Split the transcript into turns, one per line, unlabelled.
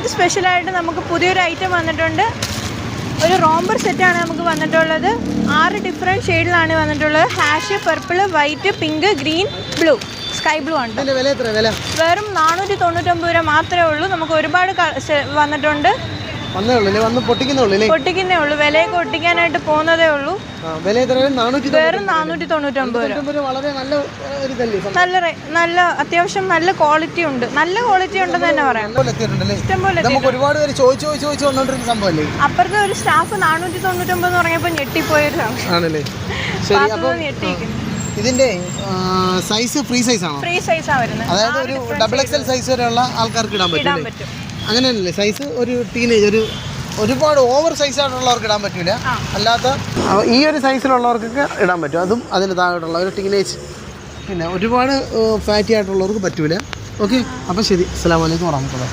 ഈദ് സ്പെഷ്യലായിട്ട് നമുക്ക് പുതിയൊരു ഐറ്റം വന്നിട്ടുണ്ട്. ഒരു റോംബർ സെറ്റാണ് നമുക്ക് വന്നിട്ടുള്ളത്. ആറ് ഡിഫറെന്റ് ഷെയ്ഡിലാണ് വന്നിട്ടുള്ളത്. Ash purple white pink green blue sky blue ആണ് വെറും നാനൂറ്റി തൊണ്ണൂറ്റൊമ്പത് രൂപ മാത്രമേ ഉള്ളൂ. നമുക്ക് ഒരുപാട് വന്നിട്ടുണ്ട്.
വന്നേ ഉള്ളൂ വന്ന് പൊട്ടിക്കുന്നേ ഉള്ളൂ
പൊട്ടിക്കുന്നേ ഉള്ളൂ. വിലയൊക്കെ ഒട്ടിക്കാനായിട്ട് പോകുന്നതേ ഉള്ളൂ.
വില
വെറും നാനൂറ്റി തൊണ്ണൂറ്റൊമ്പത്
വളരെ നല്ല
നല്ല നല്ല അത്യാവശ്യം നല്ല ക്വാളിറ്റി ഉണ്ട്. നല്ല ക്വാളിറ്റി ഉണ്ടെന്ന് തന്നെ പറയാം.
ഇഷ്ടംപോലെ ഒരുപാട് പേര് ചോദിച്ചു ചോദിച്ചു ചോദിച്ചു വന്നോണ്ടിരുന്ന സംഭവമല്ലേ?
അപ്പുറത്തെ ഒരു സ്റ്റാഫ് നാനൂറ്റി തൊണ്ണൂറ്റൊമ്പത് എന്ന് പറഞ്ഞപ്പോൾ ഞെട്ടിപ്പോയൊരു
ആണല്ലേ
ഞെട്ടിയിരിക്കുന്നു.
ഇതിന്റെ സൈസ് ഫ്രീ സൈസ് ആണോ?
ഫ്രീ സൈസാണ് വരുന്നത്.
അതായത് ഒരു ഡബിൾ എക്സൽ സൈസ് വരെയുള്ള ആൾക്കാർക്ക് ഇടാൻ പറ്റും. അങ്ങനെയല്ലേ? സൈസ് ഒരു ടീനേജ് ഒരു ഒരുപാട് ഓവർ സൈസ് ആയിട്ടുള്ളവർക്ക് ഇടാൻ
പറ്റില്ല.
അല്ലാത്ത ഈ ഒരു സൈസിലുള്ളവർക്കൊക്കെ ഇടാൻ പറ്റും. അതും അതിന് താഴെയുള്ള ഒരു ടീനേജ് പിന്നെ ഒരുപാട് ഫാറ്റി ആയിട്ടുള്ളവർക്ക് പറ്റൂല. ഓക്കെ അപ്പം ശരി. അസ്സാം വലൈക്കും വറഹമത്തുള്ള